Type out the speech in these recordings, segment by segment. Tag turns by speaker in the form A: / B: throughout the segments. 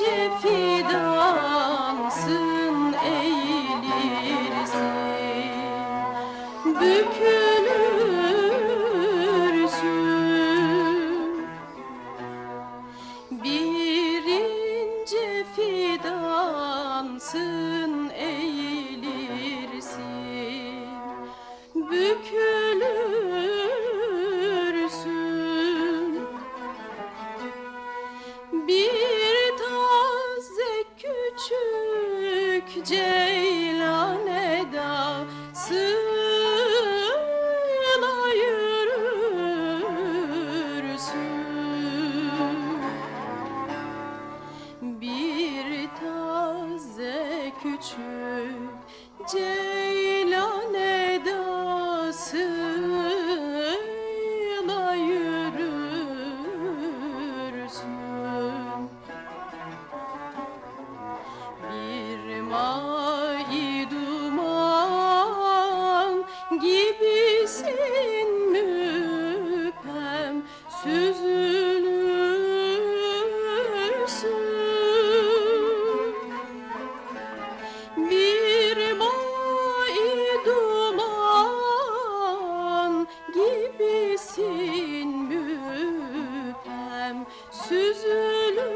A: nice fidansın eğilirsin. Bükülürsün. Bir fidansın. Süzülürsün.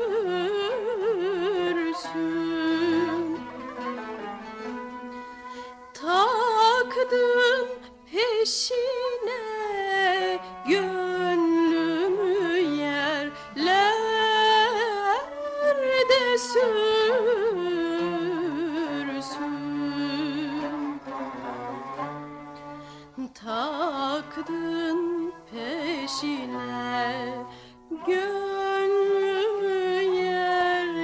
A: Taktın peşine gönlümü yerlerde sürsün. Taktın peşine gönlümü yerlerde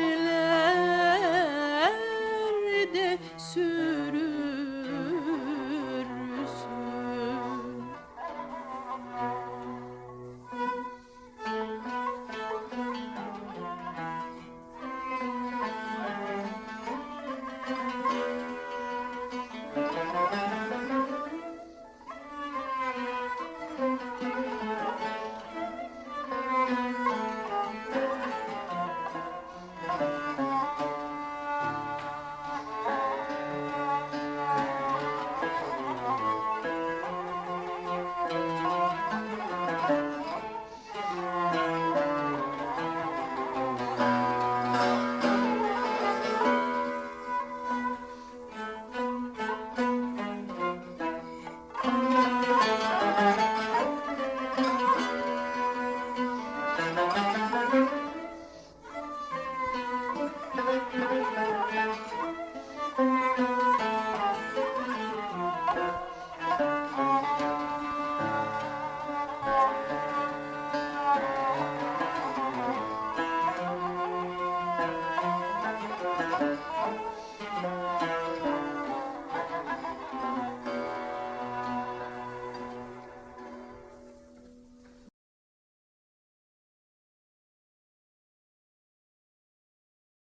A: sürünsün